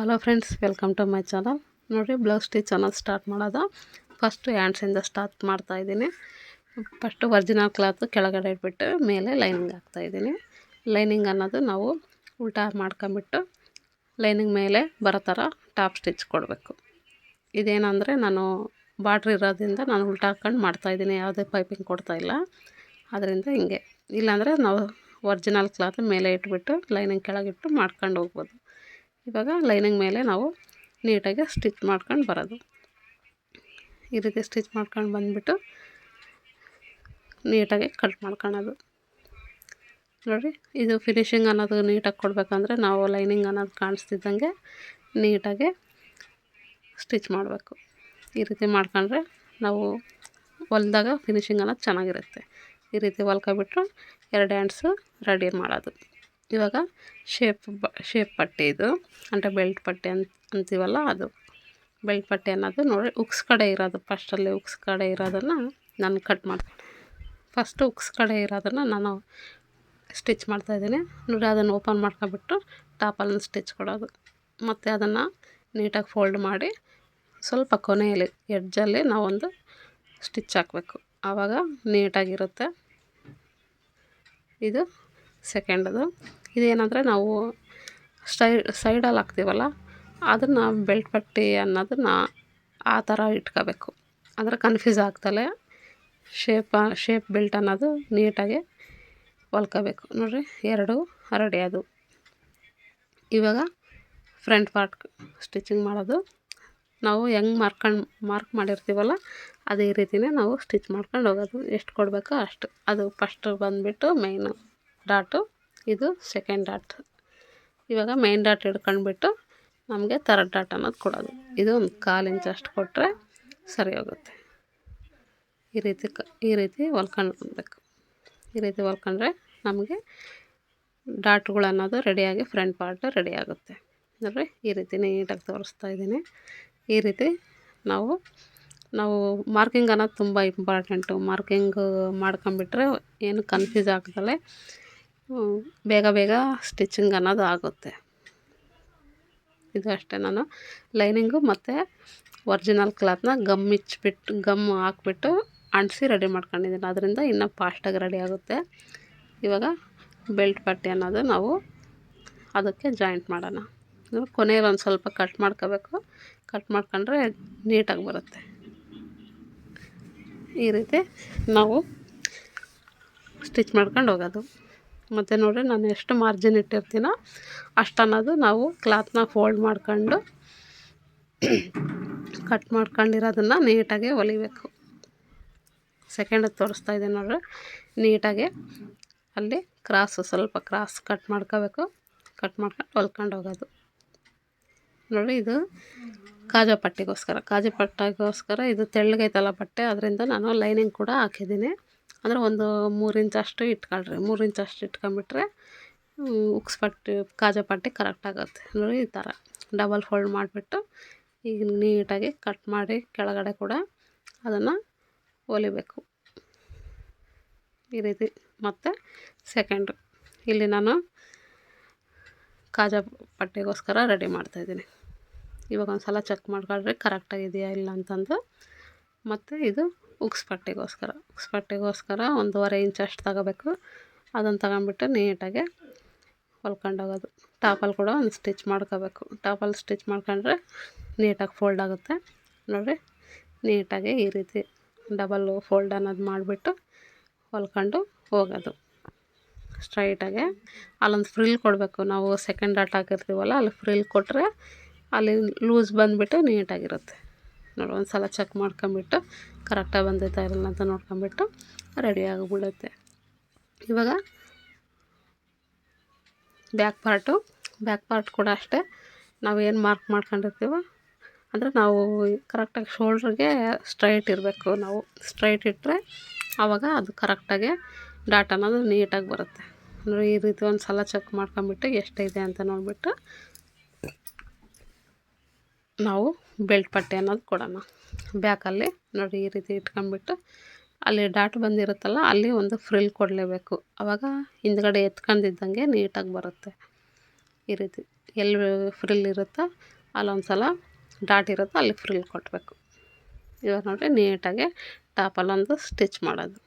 Hello friends welcome to my channel ನೋಡಿರಿ blouse stitch ಅನ್ನೋದು start ಮಾಡೋದು. ಫಸ್ಟು ಹ್ಯಾಂಡ್ಸಿಂದ ಸ್ಟಾರ್ಟ್ ಮಾಡ್ತಾಯಿದ್ದೀನಿ ಫಸ್ಟು ಒರ್ಜಿನಲ್ ಕ್ಲಾತು ಕೆಳಗಡೆ ಇಟ್ಬಿಟ್ಟು, ಮೇಲೆ ಲೈನಿಂಗ್ ಹಾಕ್ತಾಯಿದ್ದೀನಿ ಲೈನಿಂಗ್ ಅನ್ನೋದು ನಾವು ಉಲ್ಟಾ ಮಾಡ್ಕೊಂಬಿಟ್ಟು ಲೈನಿಂಗ್ ಮೇಲೆ ಬರೋ ಥರ ಟಾಪ್ ಸ್ಟಿಚ್ ಕೊಡಬೇಕು. ಇದೇನಂದರೆ ನಾನು ಬಾಡ್ರ್ ಇರೋದ್ರಿಂದ ನಾನು ಉಲ್ಟಾ ಹಾಕ್ಕೊಂಡು ಮಾಡ್ತಾಯಿದ್ದೀನಿ ಯಾವುದೇ ಪೈಪಿಂಗ್ ಕೊಡ್ತಾಯಿಲ್ಲ ಅದರಿಂದ ಹಿಂಗೆ. ಇಲ್ಲಾಂದರೆ ನಾವು ಒರ್ಜಿನಲ್ ಕ್ಲಾತ್ ಮೇಲೆ ಇಟ್ಬಿಟ್ಟು ಲೈನಿಂಗ್ ಕೆಳಗಿಟ್ಟು ಮಾಡ್ಕೊಂಡು ಹೋಗ್ಬೋದು. ಇವಾಗ ಲೈನಿಂಗ್ ಮೇಲೆ ನಾವು ನೀಟಾಗಿ ಸ್ಟಿಚ್ ಮಾಡ್ಕೊಂಡು ಬರೋದು. ಈ ರೀತಿ ಸ್ಟಿಚ್ ಮಾಡ್ಕೊಂಡು ಬಂದುಬಿಟ್ಟು ನೀಟಾಗಿ ಕಟ್ ಮಾಡ್ಕೊಳೋದು. ನೋಡಿರಿ ಇದು ಫಿನಿಷಿಂಗ್ ಅನ್ನೋದು ನೀಟಾಗಿ ಕೊಡಬೇಕಂದ್ರೆ ನಾವು ಲೈನಿಂಗ್ ಅನ್ನೋದು ಕಾಣಿಸ್ತಿದ್ದಂಗೆ ನೀಟಾಗಿ ಸ್ಟಿಚ್ ಮಾಡಬೇಕು. ಈ ರೀತಿ ಮಾಡ್ಕೊಂಡ್ರೆ ನಾವು ಹೊಲ್ದಾಗ ಫಿನಿಷಿಂಗ್ ಅನ್ನೋದು ಚೆನ್ನಾಗಿರುತ್ತೆ. ಈ ರೀತಿ ಹೊಲ್ಕೊಬಿಟ್ಟು ಎರಡು ಹ್ಯಾಂಡ್ಸು ರೆಡಿ ಮಾಡೋದು. ಇವಾಗ ಶೇಪ್ ಬ ಶೇಪ್ ಪಟ್ಟೆ ಇದು. ಅಂದರೆ ಬೆಲ್ಟ್ ಪಟ್ಟೆ ಅಂತ ಅಂತೀವಲ್ಲ ಅದು. ಬೆಲ್ಟ್ ಪಟ್ಟೆ ಅನ್ನೋದು ನೋಡಿ, ಉಕ್ಸ್ ಕಡೆ ಇರೋದು. ಫಸ್ಟಲ್ಲಿ ಉಕ್ಸ್ ಕಡೆ ಇರೋದನ್ನು ನಾನು ಕಟ್ ಮಾಡ್ತೀನಿ. ಫಸ್ಟು ಉಕ್ಸ್ ಕಡೆ ಇರೋದನ್ನು ನಾನು ಸ್ಟಿಚ್ ಮಾಡ್ತಾಯಿದ್ದೀನಿ ನೋಡಿ, ಅದನ್ನು ಓಪನ್ ಮಾಡ್ಕೊಬಿಟ್ಟು ಟಾಪಲ್ಲಿ ಸ್ಟಿಚ್ ಕೊಡೋದು. ಮತ್ತು ಅದನ್ನು ನೀಟಾಗಿ ಫೋಲ್ಡ್ ಮಾಡಿ ಸ್ವಲ್ಪ ಕೊನೆಯಲ್ಲಿ ಎಡ್ಜಲ್ಲಿ ನಾವೊಂದು ಸ್ಟಿಚ್ ಹಾಕಬೇಕು. ಆವಾಗ ನೀಟಾಗಿರುತ್ತೆ. ಇದು ಸೆಕೆಂಡದು ಇದೇನಂದರೆ ನಾವು ಸ್ಟೈ, ಸೈಡಲ್ಲಿ ಹಾಕ್ತೀವಲ್ಲ, ಅದನ್ನು ಬೆಲ್ಟ್ ಪಟ್ಟಿ ಅನ್ನೋದನ್ನು ಆ ಥರ ಇಟ್ಕೋಬೇಕು. ಅಂದರೆ ಕನ್ಫ್ಯೂಸ್ ಆಗ್ತಲೇ ಶೇಪ ಶೇಪ್ ಬೆಲ್ಟ್ ಅನ್ನೋದು ನೀಟಾಗಿ ಹೊಲ್ಕೋಬೇಕು. ನೋಡಿರಿ, ಎರಡು ರೆಡಿ ಅದು ಇವಾಗ ಫ್ರಂಟ್ ಪಾರ್ಟ್ ಸ್ಟಿಚಿಂಗ್ ಮಾಡೋದು. ನಾವು ಹೆಂಗೆ ಮಾರ್ಕೊಂಡು, ಮಾರ್ಕ್ ಮಾಡಿರ್ತೀವಲ್ಲ, ಅದೇ ರೀತಿಯೇ ನಾವು ಸ್ಟಿಚ್ ಮಾಡ್ಕೊಂಡು ಹೋಗೋದು. ಎಷ್ಟು ಕೊಡಬೇಕೋ ಅಷ್ಟು. ಅದು ಫಸ್ಟು ಬಂದುಬಿಟ್ಟು ಮೈನು ಡಾಟು ಇದು ಸೆಕೆಂಡ್ ಡಾಟ್ ಇವಾಗ ಮೇನ್ ಡಾಟ್ ಹಿಡ್ಕೊಂಡ್ಬಿಟ್ಟು ನಮಗೆ ಥರ್ಡ್ ಡಾಟ್ ಅನ್ನೋದು ಕೊಡೋದು. ಇದು ಒಂದು ಕಾಲು ಇಂಚ್ ಅಷ್ಟು ಕೊಟ್ಟರೆ ಸರಿ ಹೋಗುತ್ತೆ. ಈ ರೀತಿ ಕ, ಈ ರೀತಿ ಹೊಲ್ಕೊಂಡ್ಬೇಕು ಈ ರೀತಿ ಹೊಲ್ಕೊಂಡ್ರೆ ನಮಗೆ ಡಾಟ್ಗಳು ಅನ್ನೋದು ರೆಡಿಯಾಗಿ ಫ್ರಂಟ್ ಪಾರ್ಟ್ ರೆಡಿ ಆಗುತ್ತೆ. ನೋಡ್ರಿ, ಈ ರೀತಿ ನೀಟಾಗಿ ತೋರಿಸ್ತಾ ಇದ್ದೀನಿ. ಈ ರೀತಿ ನಾವು ನಾವು ಮಾರ್ಕಿಂಗ್ ಅನ್ನೋದು ತುಂಬ ಇಂಪಾರ್ಟೆಂಟು ಮಾರ್ಕಿಂಗ್ ಮಾಡ್ಕೊಂಬಿಟ್ರೆ ಏನು ಕನ್ಫ್ಯೂಸ್ ಆಗ್ದಲೆ ಬೇಗ ಬೇಗ ಸ್ಟಿಚಿಂಗ್ ಅನ್ನೋದು ಆಗುತ್ತೆ. ಇದು ಅಷ್ಟೇ ನಾನು. ಲೈನಿಂಗು ಮತ್ತು ಒರ್ಜಿನಲ್ ಕ್ಲಾತ್ನ ಗಮ್ ಇಚ್ಬಿಟ್ಟು ಗಮ್ ಹಾಕ್ಬಿಟ್ಟು ಅಂಟಿಸಿ ರೆಡಿ ಮಾಡ್ಕೊಂಡಿದ್ದೀನಿ. ಅದರಿಂದ ಇನ್ನೂ ಫಾಸ್ಟಾಗಿ ರೆಡಿ ಆಗುತ್ತೆ. ಇವಾಗ ಬೆಲ್ಟ್ ಪಟ್ಟಿ ಅನ್ನೋದು ನಾವು ಅದಕ್ಕೆ ಜಾಯಿಂಟ್ ಮಾಡೋಣ. ಕೊನೆಯಲ್ಲಿ ಒಂದು ಸ್ವಲ್ಪ ಕಟ್ ಮಾಡ್ಕೋಬೇಕು. ಕಟ್ ಮಾಡ್ಕೊಂಡ್ರೆ ನೀಟಾಗಿ ಬರುತ್ತೆ. ಈ ರೀತಿ ನಾವು ಸ್ಟಿಚ್ ಮಾಡ್ಕೊಂಡು ಹೋಗೋದು. ಮತ್ತು ನೋಡಿರಿ ನಾನು ಎಷ್ಟು ಮಾರ್ಜಿನ್ ಇಟ್ಟಿರ್ತೀನೋ ಅಷ್ಟು ಅನ್ನೋದು ನಾವು ಕ್ಲಾತ್ನ ಫೋಲ್ಡ್ ಮಾಡ್ಕೊಂಡು ಕಟ್ ಮಾಡ್ಕೊಂಡಿರೋದನ್ನು ನೀಟಾಗಿ ಹೊಲಿಬೇಕು. ಸೆಕೆಂಡ್ ತೋರಿಸ್ತಾ ಇದ್ದೀನಿ ನೋಡ್ರಿ. ನೀಟಾಗಿ ಅಲ್ಲಿ ಕ್ರಾಸು ಸ್ವಲ್ಪ ಕ್ರಾಸ್ ಕಟ್ ಮಾಡ್ಕೋಬೇಕು. ಕಟ್ ಮಾಡ್ಕೊಂಡು ಹೊಲ್ಕೊಂಡು ಹೋಗೋದು. ನೋಡಿ ಇದು ಕಾಜಾ ಪಟ್ಟಿಗೋಸ್ಕರ ಕಾಜಾ ಪಟ್ಟಿಗೋಸ್ಕರ ಇದು ತೆಳ್ಳಗೈತಲ್ಲ ಬಟ್ಟೆ ಅದರಿಂದ ನಾನು ಲೈನಿಂಗ್ ಕೂಡ ಹಾಕಿದ್ದೀನಿ. ಅಂದರೆ ಒಂದು ಮೂರು ಇಂಚ್ ಅಷ್ಟು ಇಟ್ಕೊಳ್ರಿ. ಮೂರು ಇಂಚ್ ಅಷ್ಟು ಇಟ್ಕೊಂಬಿಟ್ರೆ ಉಕ್ಸ್ ಪಟ್ಟಿ, ಕಾಜಾ ಪಟ್ಟಿ ಕರೆಕ್ಟ್ ಆಗುತ್ತೆ. ನೋಡಿ ಈ ಥರ ಡಬಲ್ ಫೋಲ್ಡ್ ಮಾಡಿಬಿಟ್ಟು ಈಗ ನೀಟಾಗಿ ಕಟ್ ಮಾಡಿ ಕೆಳಗಡೆ ಕೂಡ ಅದನ್ನು ಹೊಲಿಬೇಕು. ಈ ರೀತಿ. ಮತ್ತು ಸೆಕೆಂಡು ಇಲ್ಲಿ ನಾನು ಕಾಜಾ ಪಟ್ಟಿಗೋಸ್ಕರ ರೆಡಿ ಮಾಡ್ತಾಯಿದ್ದೀನಿ ಇವಾಗ ಒಂದು ಸಲ ಚೆಕ್ ಮಾಡ್ಕೊಳ್ರಿ ಕರೆಕ್ಟಾಗಿದೆಯಾ ಇಲ್ಲ ಅಂತಂದು. ಮತ್ತು ಇದು ಉಕ್ಸ್ ಪಟ್ಟಿಗೋಸ್ಕರ ಉಕ್ಸ್ ಪಟ್ಟಿಗೋಸ್ಕರ ಒಂದೂವರೆ ಇಂಚ್ ಅಷ್ಟು ತಗೋಬೇಕು. ಅದನ್ನು ತಗೊಂಬಿಟ್ಟು ನೀಟಾಗಿ ಹೊಲ್ಕೊಂಡು ಹೋಗೋದು ಟಾಪಲ್ಲಿ ಕೂಡ ಒಂದು ಸ್ಟಿಚ್ ಮಾಡ್ಕೋಬೇಕು. ಟಾಪಲ್ಲಿ ಸ್ಟಿಚ್ ಮಾಡ್ಕೊಂಡ್ರೆ ನೀಟಾಗಿ ಫೋಲ್ಡ್ ಆಗುತ್ತೆ. ನೋಡಿರಿ ನೀಟಾಗಿ ಈ ರೀತಿ ಡಬಲ್ಲು ಫೋಲ್ಡ್ ಅನ್ನೋದು ಮಾಡಿಬಿಟ್ಟು ಹೊಲ್ಕೊಂಡು ಹೋಗೋದು. ಸ್ಟ್ರೈಟಾಗೆ ಅಲ್ಲೊಂದು ಫ್ರಿಲ್ ಕೊಡಬೇಕು. ನಾವು ಸೆಕೆಂಡ್ ಡಾಟ್ ಹಾಕಿರ್ತೀವಲ್ಲ ಅಲ್ಲಿ ಫ್ರಿಲ್ ಕೊಟ್ಟರೆ ಅಲ್ಲಿ ಲೂಸ್ ಬಂದುಬಿಟ್ಟು ನೀಟಾಗಿರುತ್ತೆ. ನೋಡಿ ಒಂದು ಸಲ ಚೆಕ್ ಮಾಡ್ಕೊಂಬಿಟ್ಟು ಕರೆಕ್ಟಾಗಿ ಬಂದೈತಾ ಇರಲ್ಲ ಅಂತ ನೋಡ್ಕೊಂಬಿಟ್ಟು ರೆಡಿ ಆಗಿಬಿಡುತ್ತೆ. ಇವಾಗ ಬ್ಯಾಕ್ ಪಾರ್ಟು ಬ್ಯಾಕ್ ಪಾರ್ಟ್ ಕೂಡ ಅಷ್ಟೇ. ನಾವು ಏನು ಮಾರ್ಕ್ ಮಾಡ್ಕೊಂಡಿರ್ತೀವೋ, ಅಂದರೆ ನಾವು ಕರೆಕ್ಟಾಗಿ ಶೋಲ್ಡ್ರಿಗೆ ಸ್ಟ್ರೈಟ್ ಇರಬೇಕು. ನಾವು ಸ್ಟ್ರೈಟ್ ಇಟ್ಟರೆ ಆವಾಗ ಅದು ಕರೆಕ್ಟಾಗಿ ಡಾಟ್ ಅನ್ನೋದು ನೀಟಾಗಿ ಬರುತ್ತೆ. ಅಂದರೆ ಈ ರೀತಿ ಒಂದು ಸಲ ಚೆಕ್ ಮಾಡ್ಕೊಂಬಿಟ್ಟು ಎಷ್ಟಿದೆ ಅಂತ ನೋಡಿಬಿಟ್ಟು ನಾವು ಬೆಲ್ಟ್ ಪಟ್ಟೆ ಅನ್ನೋದು ಕೊಡೋಣ. ಬ್ಯಾಕಲ್ಲಿ ನೋಡಿ ಈ ರೀತಿ ಇಟ್ಕೊಂಡ್ಬಿಟ್ಟು ಅಲ್ಲಿ ಡಾಟ್ ಬಂದಿರುತ್ತಲ್ಲ, ಅಲ್ಲಿ ಒಂದು ಫ್ರಿಲ್ ಕೊಡಲೇಬೇಕು. ಆವಾಗ ಹಿಂದ್ಗಡೆ ಎತ್ಕೊಂಡಿದ್ದಂಗೆ ನೀಟಾಗಿ ಬರುತ್ತೆ. ಈ ರೀತಿ ಎಲ್ಲಿ ಫ್ರಿಲ್ ಇರುತ್ತೋ ಅಲ್ಲೊಂದು ಸಲ ಡಾಟ್ ಇರುತ್ತೋ ಅಲ್ಲಿ ಫ್ರಿಲ್ ಕೊಟ್ಟಬೇಕು ಇವಾಗ ನೋಡಿರಿ ನೀಟಾಗಿ ಟಾಪಲ್ಲೊಂದು ಸ್ಟಿಚ್ ಮಾಡೋದು.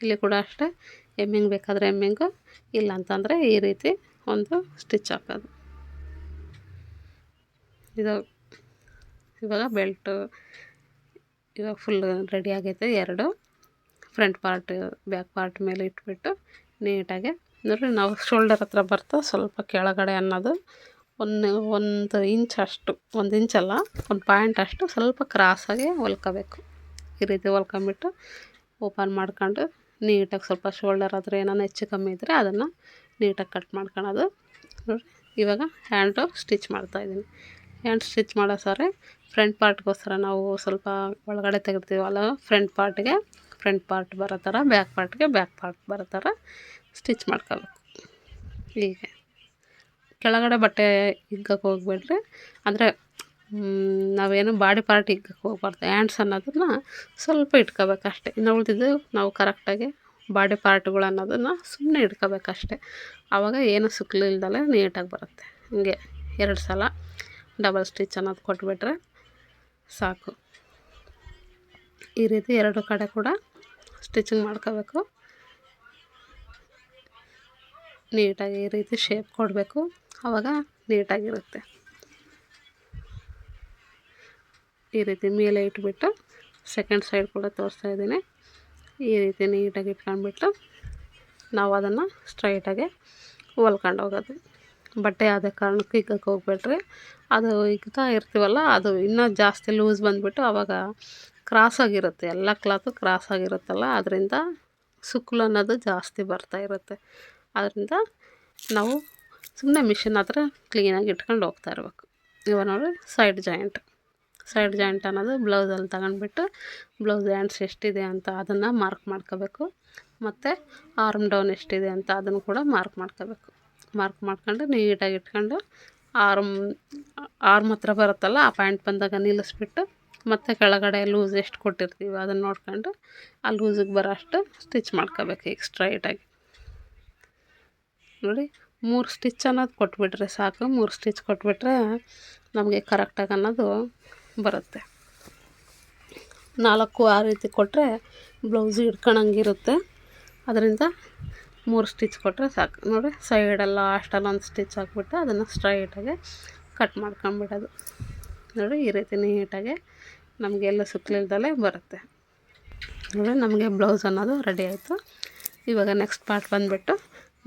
ಇಲ್ಲಿ ಕೂಡ ಅಷ್ಟೇ, ಎಮ್ಮಿಂಗ್ ಬೇಕಾದರೆ ಎಮ್ಮಿಂಗು ಇಲ್ಲ ಅಂತಂದರೆ ಈ ರೀತಿ ಒಂದು ಸ್ಟಿಚ್ ಹಾಕೋದು. ಇದು ಇವಾಗ ಬೆಲ್ಟು ಇವಾಗ ಫುಲ್ ರೆಡಿ ಆಗೈತೆ ಎರಡು. ಫ್ರಂಟ್ ಪಾರ್ಟ್ ಬ್ಯಾಕ್ ಪಾರ್ಟ್ ಮೇಲೆ ಇಟ್ಬಿಟ್ಟು ನೀಟಾಗಿ ನೋಡಿರಿ ನಾವು ಶೋಲ್ಡರ್ ಹತ್ರ ಬರ್ತಾ ಸ್ವಲ್ಪ ಕೆಳಗಡೆ ಅನ್ನೋದು ಒಂದು ಒಂದು ಇಂಚ್ ಅಷ್ಟು, ಒಂದು ಇಂಚಲ್ಲ ಒಂದು ಪಾಯಿಂಟ್ ಅಷ್ಟು ಸ್ವಲ್ಪ ಕ್ರಾಸಾಗಿ ಹೊಲ್ಕೋಬೇಕು. ಈ ರೀತಿ ಹೊಲ್ಕೊಂಬಿಟ್ಟು ಓಪನ್ ಮಾಡ್ಕೊಂಡು ನೀಟಾಗಿ ಸ್ವಲ್ಪ ಶೋಲ್ಡರ್ ಹತ್ರ ಏನಾನ ಹೆಚ್ಚು ಕಮ್ಮಿ ಇದ್ದರೆ ಅದನ್ನು ನೀಟಾಗಿ ಕಟ್ ಮಾಡ್ಕೊಳೋದು. ನೋಡಿ ಇವಾಗ ಹ್ಯಾಂಡು ಸ್ಟಿಚ್ ಮಾಡ್ತಾಯಿದ್ದೀನಿ ಹ್ಯಾಂಡ್ ಸ್ಟಿಚ್ ಮಾಡೋ ಸಾರಿ ಫ್ರಂಟ್ ಪಾರ್ಟ್ಗೋಸ್ಕರ ನಾವು ಸ್ವಲ್ಪ ಒಳಗಡೆ ತೆಗಿತೀವಲ್ಲ ಫ್ರಂಟ್ ಪಾರ್ಟ್ಗೆ ಫ್ರಂಟ್ ಪಾರ್ಟ್ ಬರೋ ಥರ ಬ್ಯಾಕ್ ಪಾರ್ಟ್ಗೆ ಬ್ಯಾಕ್ ಪಾರ್ಟ್ ಬರೋ ಥರ ಸ್ಟಿಚ್ ಮಾಡ್ಕೋಬೇಕು. ಹೀಗೆ. ಕೆಳಗಡೆ ಬಟ್ಟೆ ಹಿಗ್ಗಕ್ಕೆ ಹೋಗ್ಬೇಡ್ರಿ. ಅಂದರೆ ನಾವೇನು ಬಾಡಿ ಪಾರ್ಟ್ ಹಿಗ್ಗಕ್ಕೆ ಹೋಗ್ಬಾರ್ದು. ಹ್ಯಾಂಡ್ಸ್ ಅನ್ನೋದನ್ನು ಸ್ವಲ್ಪ ಇಟ್ಕೋಬೇಕಷ್ಟೆ ಇನ್ನು ಉಳಿದಿದ್ದು ನಾವು ಕರೆಕ್ಟಾಗಿ ಬಾಡಿ ಪಾರ್ಟ್ಗಳು ಅನ್ನೋದನ್ನು ಸುಮ್ಮನೆ ಇಟ್ಕೋಬೇಕಷ್ಟೆ ಆವಾಗ ಏನು ಸುಕ್ಲಿಲ್ದಲೇ ನೀಟಾಗಿ ಬರುತ್ತೆ. ಹೀಗೆ. ಎರಡು ಸಲ. ಡಬಲ್ ಸ್ಟಿಚ್ ಅನ್ನೋದು ಕೊಟ್ಬಿಟ್ರೆ ಸಾಕು. ಈ ರೀತಿ ಎರಡು ಕಡೆ ಕೂಡ ಸ್ಟಿಚಿಂಗ್ ಮಾಡ್ಕೋಬೇಕು. ನೀಟಾಗಿ ಈ ರೀತಿ ಶೇಪ್ ಕೊಡಬೇಕು. ಆವಾಗ ನೀಟಾಗಿರುತ್ತೆ. ಈ ರೀತಿ ಮೇಲೆ ಇಟ್ಬಿಟ್ಟು ಸೆಕೆಂಡ್ ಸೈಡ್ ಕೂಡ ತೋರಿಸ್ತಾ ಇದ್ದೀನಿ. ಈ ರೀತಿ ನೀಟಾಗಿ ಇಟ್ಕೊಂಡ್ಬಿಟ್ಟು ನಾವು ಅದನ್ನು ಸ್ಟ್ರೈಟಾಗಿ ಹೊಲ್ಕೊಂಡು ಹೋಗೋದು. ಬಟ್ಟೆ ಆದ ಕಾರಣಕ್ಕೆ ಇಕ್ಕಕ್ಕೆ ಹೋಗ್ಬೇಡ್ರಿ. ಅದು ಇಕ್ತಾ ಇರ್ತೀವಲ್ಲ, ಅದು ಇನ್ನೂ ಜಾಸ್ತಿ ಲೂಸ್ ಬಂದುಬಿಟ್ಟು ಕ್ರಾಸ್ ಆಗಿರುತ್ತೆ. ಎಲ್ಲ ಕ್ಲಾತು ಕ್ರಾಸಾಗಿರುತ್ತಲ್ಲ ಅದರಿಂದ ಸುಕ್ಲು ಅನ್ನೋದು ಜಾಸ್ತಿ ಬರ್ತಾ ಇರುತ್ತೆ. ಅದರಿಂದ ನಾವು ಸುಮ್ಮನೆ ಮಿಷಿನ್ ಹತ್ರ ಕ್ಲೀನಾಗಿ ಇಟ್ಕೊಂಡು ಹೋಗ್ತಾ ಇರಬೇಕು. ಇವಾಗ ನೋಡಿ ಸೈಡ್ ಜಾಯಿಂಟ್ ಸೈಡ್ ಜಾಯಿಂಟ್ ಅನ್ನೋದು ಬ್ಲೌಸಲ್ಲಿ ತಗೊಂಡ್ಬಿಟ್ಟು ಬ್ಲೌಸ್ ಹ್ಯಾಂಡ್ಸ್ ಎಷ್ಟಿದೆ ಅಂತ ಅದನ್ನು ಮಾರ್ಕ್ ಮಾಡ್ಕೋಬೇಕು. ಮತ್ತು ಆರ್ಮ್ ಡೌನ್ ಎಷ್ಟಿದೆ ಅಂತ ಅದನ್ನು ಕೂಡ ಮಾರ್ಕ್ ಮಾಡ್ಕೋಬೇಕು. ಮಾರ್ಕ್ ಮಾಡ್ಕೊಂಡು ನೀಟಾಗಿ ಇಟ್ಕೊಂಡು ಆರ್ಮ್ ಆರ್ಮ್ ಹತ್ರ ಬರುತ್ತಲ್ಲ, ಆ ಪಾಯಿಂಟ್ ಬಂದಾಗ ನಿಲ್ಲಿಸ್ಬಿಟ್ಟು ಮತ್ತು ಕೆಳಗಡೆ ಲೂಸ್ ಎಷ್ಟು ಕೊಟ್ಟಿರ್ತೀವಿ ಅದನ್ನು ನೋಡ್ಕೊಂಡು ಆ ಲೂಸಿಗೆ ಬರೋ ಅಷ್ಟು ಸ್ಟಿಚ್ ಮಾಡ್ಕೋಬೇಕು ಈಗ ಸ್ಟ್ರೈಟಾಗಿ ನೋಡಿ, ಮೂರು ಸ್ಟಿಚ್ ಅನ್ನೋದು ಕೊಟ್ಬಿಟ್ರೆ ಸಾಕು, ಮೂರು ಸ್ಟಿಚ್ ಕೊಟ್ಬಿಟ್ರೆ ನಮಗೆ ಕರೆಕ್ಟಾಗಿ ಅನ್ನೋದು ಬರುತ್ತೆ. ನಾಲ್ಕು ಆ ರೀತಿ ಕೊಟ್ಟರೆ ಬ್ಲೌಸ್ ಹಿಡ್ಕೊಳಂಗಿರುತ್ತೆ ಅದರಿಂದ ಮೂರು ಸ್ಟಿಚ್ ಕೊಟ್ಟರೆ ಸಾಕು. ನೋಡಿ ಸೈಡೆಲ್ಲ ಅಷ್ಟೆಲ್ಲ ಒಂದು ಸ್ಟಿಚ್ ಹಾಕ್ಬಿಟ್ಟು ಅದನ್ನು ಸ್ಟ್ರೈಟಾಗಿ ಕಟ್ ಮಾಡ್ಕೊಂಬಿಡೋದು. ನೋಡಿ ಈ ರೀತಿ ನೀಟಾಗಿ ನಮಗೆ ಎಲ್ಲ ಸುತ್ತಲಿಲ್ದಲೇ ಬರುತ್ತೆ. ನೋಡಿ ನಮಗೆ ಬ್ಲೌಸ್ ಅನ್ನೋದು ರೆಡಿ ಆಯಿತು. ಇವಾಗ ನೆಕ್ಸ್ಟ್ ಪಾರ್ಟ್ ಬಂದುಬಿಟ್ಟು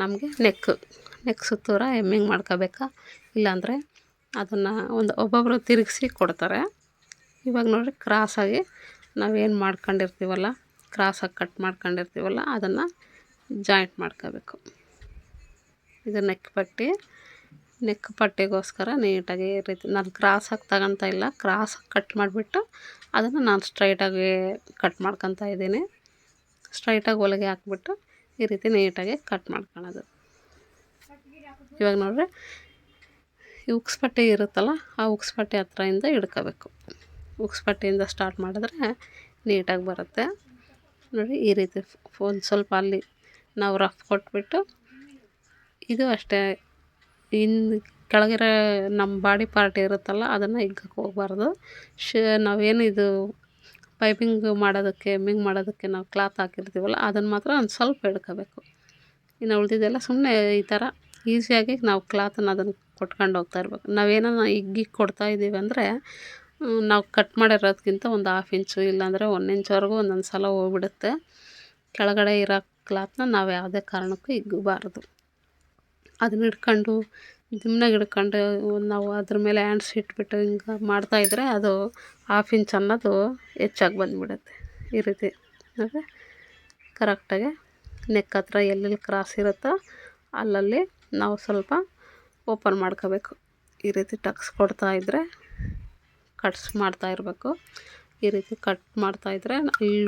ನಮಗೆ ನೆಕ್ಕು ನೆಕ್ ಸುತ್ತೂರ ಎಮ್ಮಿಂಗ್ ಮಾಡ್ಕೋಬೇಕಾ? ಇಲ್ಲಾಂದರೆ ಅದನ್ನು ಒಂದು ಒಬ್ಬೊಬ್ಬರು ತಿರುಗಿಸಿ ಕೊಡ್ತಾರೆ. ಇವಾಗ ನೋಡಿರಿ ಕ್ರಾಸಾಗಿ ನಾವೇನು ಮಾಡ್ಕೊಂಡಿರ್ತೀವಲ್ಲ ಕ್ರಾಸಾಗಿ ಕಟ್ ಮಾಡ್ಕೊಂಡಿರ್ತೀವಲ್ಲ, ಅದನ್ನು ಜಾಯಿಂಟ್ ಮಾಡ್ಕೋಬೇಕು. ಇದು ನೆಕ್ ಪಟ್ಟಿ. ನೆಕ್ ಪಟ್ಟಿಗೋಸ್ಕರ ನೀಟಾಗಿ ಈ ರೀತಿ ನಾನು ಕ್ರಾಸಾಗಿ ತಗೊತಾ ಇಲ್ಲ. ಕ್ರಾಸಾಗಿ ಕಟ್ ಮಾಡಿಬಿಟ್ಟು ಅದನ್ನು ನಾನು ಸ್ಟ್ರೈಟಾಗಿ ಕಟ್ ಮಾಡ್ಕೊತಾ ಇದ್ದೀನಿ. ಸ್ಟ್ರೈಟಾಗಿ ಹೊಲಿಗೆ ಹಾಕ್ಬಿಟ್ಟು ಈ ರೀತಿ ನೀಟಾಗಿ ಕಟ್ ಮಾಡ್ಕೊಳೋದು ಇವಾಗ ನೋಡಿರಿ, ಈ ಉಕ್ಸ್ ಪಟ್ಟಿ ಇರುತ್ತಲ್ಲ, ಆ ಉಕ್ಸ್ ಪಟ್ಟಿ ಹತ್ರದಿಂದ ಹಿಡ್ಕೋಬೇಕು. ಉಕ್ಸ್ ಪಟ್ಟಿಯಿಂದ ಸ್ಟಾರ್ಟ್ ಮಾಡಿದ್ರೆ ನೀಟಾಗಿ ಬರುತ್ತೆ. ನೋಡಿ, ಈ ರೀತಿ ಒಂದು ಸ್ವಲ್ಪ ಅಲ್ಲಿ ನಾವು ರಫ್ ಕೊಟ್ಬಿಟ್ಟು ಇದು ಅಷ್ಟೇ. ಇನ್ನು ಕೆಳಗಿರೋ ನಮ್ಮ ಬಾಡಿ ಪಾರ್ಟ್ ಇರುತ್ತಲ್ಲ, ಅದನ್ನು ಹಿಗ್ಗಕ್ಕೆ ಹೋಗ್ಬಾರ್ದು. ಶ, ನಾವೇನು ಇದು ಪೈಪಿಂಗ್ ಮಾಡೋದಕ್ಕೆ ಮಿಂಗ್ ಮಾಡೋದಕ್ಕೆ ನಾವು ಕ್ಲಾತ್ ಹಾಕಿರ್ತೀವಲ್ಲ ಅದನ್ನು ಮಾತ್ರ ಒಂದು ಸ್ವಲ್ಪ ಹಿಡ್ಕೋಬೇಕು ಇನ್ನು ಉಳಿದಿದ್ದೆಲ್ಲ ಸುಮ್ಮನೆ ಈ ಥರ ಈಸಿಯಾಗಿ ನಾವು ಕ್ಲಾತನ್ನು ಅದನ್ನು ಕೊಟ್ಕೊಂಡು ಹೋಗ್ತಾ ಇರ್ಬೇಕು. ನಾವೇನಾನ ಹಿಗ್ಗಿ ಕೊಡ್ತಾ ಇದ್ದೀವಿ ಅಂದರೆ ನಾವು ಕಟ್ ಮಾಡಿರೋದಕ್ಕಿಂತ ಒಂದು ಹಾಫ್ ಇಂಚು ಇಲ್ಲಾಂದರೆ ಒಂದು ಇಂಚ್ವರೆಗೂ ಒಂದೊಂದು ಸಲ ಹೋಗ್ಬಿಡುತ್ತೆ. ಕೆಳಗಡೆ ಇರೋ ಕ್ಲಾತ್ನ ನಾವು ಯಾವುದೇ ಕಾರಣಕ್ಕೂ ಹಿಗ್ಗಬಾರ್ದು ಅದನ್ನ ಹಿಡ್ಕೊಂಡು ಜಿಮ್ನಾಗ ಹಿಡ್ಕೊಂಡು ನಾವು ಅದ್ರ ಮೇಲೆ ಹ್ಯಾಂಡ್ಸ್ ಇಟ್ಬಿಟ್ಟು ಹಿಂಗೆ ಮಾಡ್ತಾಯಿದ್ರೆ ಅದು ಹಾಫ್ ಇಂಚ್ ಅನ್ನೋದು ಹೆಚ್ಚಾಗಿ ಬಂದುಬಿಡುತ್ತೆ. ಈ ರೀತಿ ಅಂದರೆ ಕರೆಕ್ಟಾಗಿ ನೆಕ್ ಹತ್ರ ಎಲ್ಲೆಲ್ಲಿ ಕ್ರಾಸ್ ಇರುತ್ತೋ ಅಲ್ಲಲ್ಲಿ ನಾವು ಸ್ವಲ್ಪ ಓಪನ್ ಮಾಡ್ಕೋಬೇಕು. ಈ ರೀತಿ ಟಕ್ಸ್ ಕೊಡ್ತಾ ಇದ್ದರೆ ಕಟ್ಸ್ ಮಾಡ್ತಾಯಿರಬೇಕು ಈ ರೀತಿ ಕಟ್ ಮಾಡ್ತಾಯಿದ್ರೆ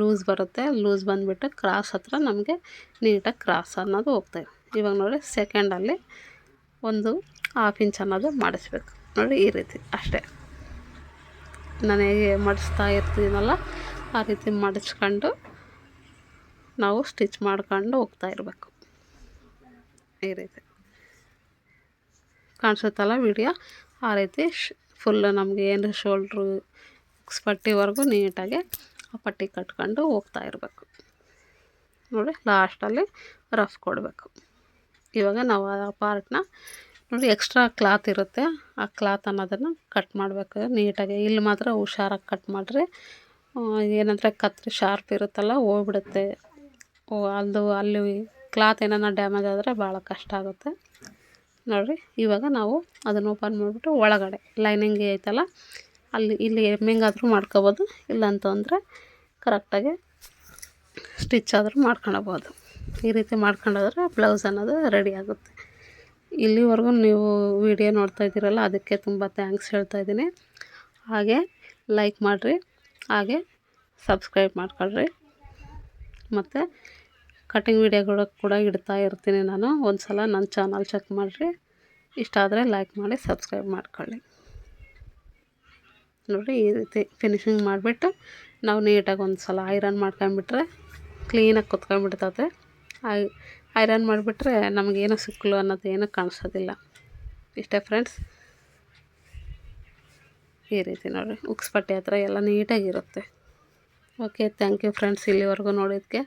ಲೂಸ್ ಬರುತ್ತೆ, ಲೂಸ್ ಬಂದುಬಿಟ್ಟು ಕ್ರಾಸ್ ಹತ್ರ ನಮಗೆ ನೀಟಾಗಿ ಕ್ರಾಸ್ ಅನ್ನೋದು ಹೋಗ್ತಾಯಿದೆ ಇವಾಗ ನೋಡಿ ಸೆಕೆಂಡಲ್ಲಿ ಒಂದು ಹಾಫ್ ಇಂಚ್ ಅನ್ನೋದು ಮಾಡಿಸ್ಬೇಕು. ನೋಡಿ ಈ ರೀತಿ ಅಷ್ಟೇ. ನಾನು ಹೇಗೆ ಮಡಿಸ್ತಾ ಇರ್ತೀನಲ್ಲ, ಆ ರೀತಿ ಮಡಿಸ್ಕೊಂಡು ನಾವು ಸ್ಟಿಚ್ ಮಾಡ್ಕೊಂಡು ಹೋಗ್ತಾ ಇರಬೇಕು. ಈ ರೀತಿ. ಕಾಣಿಸುತ್ತಲ್ಲ ವಿಡಿಯೋ? ಆ ರೀತಿ ಶ್ ಫುಲ್ಲು ನಮಗೆ ಏನು ಶೋಲ್ಡ್ರು ಪಟ್ಟಿವರೆಗೂ ನೀಟಾಗಿ ಆ ಪಟ್ಟಿ ಕಟ್ಕೊಂಡು ಹೋಗ್ತಾ ಇರಬೇಕು. ನೋಡಿ ಲಾಸ್ಟಲ್ಲಿ ರಫ್ ಕೊಡಬೇಕು. ಇವಾಗ ನಾವು ಆ ಪಾರ್ಟ್ನ ನೋಡಿ ಎಕ್ಸ್ಟ್ರಾ ಕ್ಲಾತ್ ಇರುತ್ತೆ. ಆ ಕ್ಲಾತ್ ಅನ್ನೋದನ್ನು ಕಟ್ ಮಾಡಬೇಕು. ನೀಟಾಗಿ ಇಲ್ಲಿ ಮಾತ್ರ ಹುಷಾರಾಗಿ ಕಟ್ ಮಾಡಿರಿ. ಏನಂದರೆ ಕತ್ರಿ ಶಾರ್ಪ್ ಇರುತ್ತಲ್ಲ, ಹೋಗ್ಬಿಡುತ್ತೆ. ಓ ಅದು ಅಲ್ಲಿ ಕ್ಲಾತ್ ಏನಾರ ಡ್ಯಾಮೇಜ್ ಆದರೆ ಭಾಳ ಕಷ್ಟ ಆಗುತ್ತೆ. ನೋಡಿರಿ ಇವಾಗ ನಾವು ಅದನ್ನು ಓಪನ್ ಮಾಡಿಬಿಟ್ಟು ಒಳಗಡೆ ಲೈನಿಂಗ್ ಐತಲ್ಲ ಅಲ್ಲಿ ಇಲ್ಲಿ ಹೆಮ್ಮಿಂಗಾದರೂ ಮಾಡ್ಕೊಬೋದು ಇಲ್ಲ ಅಂತಂದರೆ ಕರೆಕ್ಟಾಗಿ ಸ್ಟಿಚ್ ಆದರೂ ಮಾಡ್ಕೊಳ್ಬೋದು. ಈ ರೀತಿ ಮಾಡ್ಕೊಂಡೋದ್ರೆ ಬ್ಲೌಸ್ ಅನ್ನೋದು ರೆಡಿ ಆಗುತ್ತೆ. ಇಲ್ಲಿವರೆಗೂ ನೀವು ವಿಡಿಯೋ ನೋಡ್ತಾ ಇದ್ದೀರಲ್ಲ, ಅದಕ್ಕೆ ತುಂಬ ಥ್ಯಾಂಕ್ಸ್ ಹೇಳ್ತಾ ಇದ್ದೀನಿ. ಹಾಗೆ ಲೈಕ್ ಮಾಡಿರಿ, ಹಾಗೆ ಸಬ್ಸ್ಕ್ರೈಬ್ ಮಾಡ್ಕೊಳ್ರಿ. ಮತ್ತು ಕಟಿಂಗ್ ವಿಡಿಯೋಗಳು ಕೂಡ ಇಡ್ತಾ ಇರ್ತೀನಿ ನಾನು. ಒಂದು ಸಲ ನನ್ನ ಚಾನಲ್ ಚೆಕ್ ಮಾಡಿರಿ. ಇಷ್ಟ ಆದರೆ ಲೈಕ್ ಮಾಡಿ, ಸಬ್ಸ್ಕ್ರೈಬ್ ಮಾಡ್ಕೊಳ್ಳಿ. ನೋಡಿ ಈ ರೀತಿ ಫಿನಿಶಿಂಗ್ ಮಾಡಿಬಿಟ್ಟು ನಾವು ನೀಟಾಗಿ ಒಂದು ಸಲ ಐರನ್ ಮಾಡ್ಕೊಂಬಿಟ್ರೆ ಕ್ಲೀನಾಗಿ ಕುತ್ಕೊಂಡ್ಬಿಡ್ತದೆ ಐ ಐರನ್ ಮಾಡಿಬಿಟ್ರೆ ನಮಗೇನು ಸಿಕ್ಕಲು ಅನ್ನೋದು ಏನೂ ಕಾಣಿಸೋದಿಲ್ಲ. ಇಷ್ಟೇ ಫ್ರೆಂಡ್ಸ್ ಈ ರೀತಿ ನೋಡಿರಿ, ಉಕ್ಸ್ ಪಟ್ಟಿ ಹತ್ರ ಎಲ್ಲ ನೀಟಾಗಿರುತ್ತೆ ಓಕೆ ಥ್ಯಾಂಕ್ ಯು ಫ್ರೆಂಡ್ಸ್ ಇಲ್ಲಿವರೆಗೂ ನೋಡಿದ್ದಕ್ಕೆ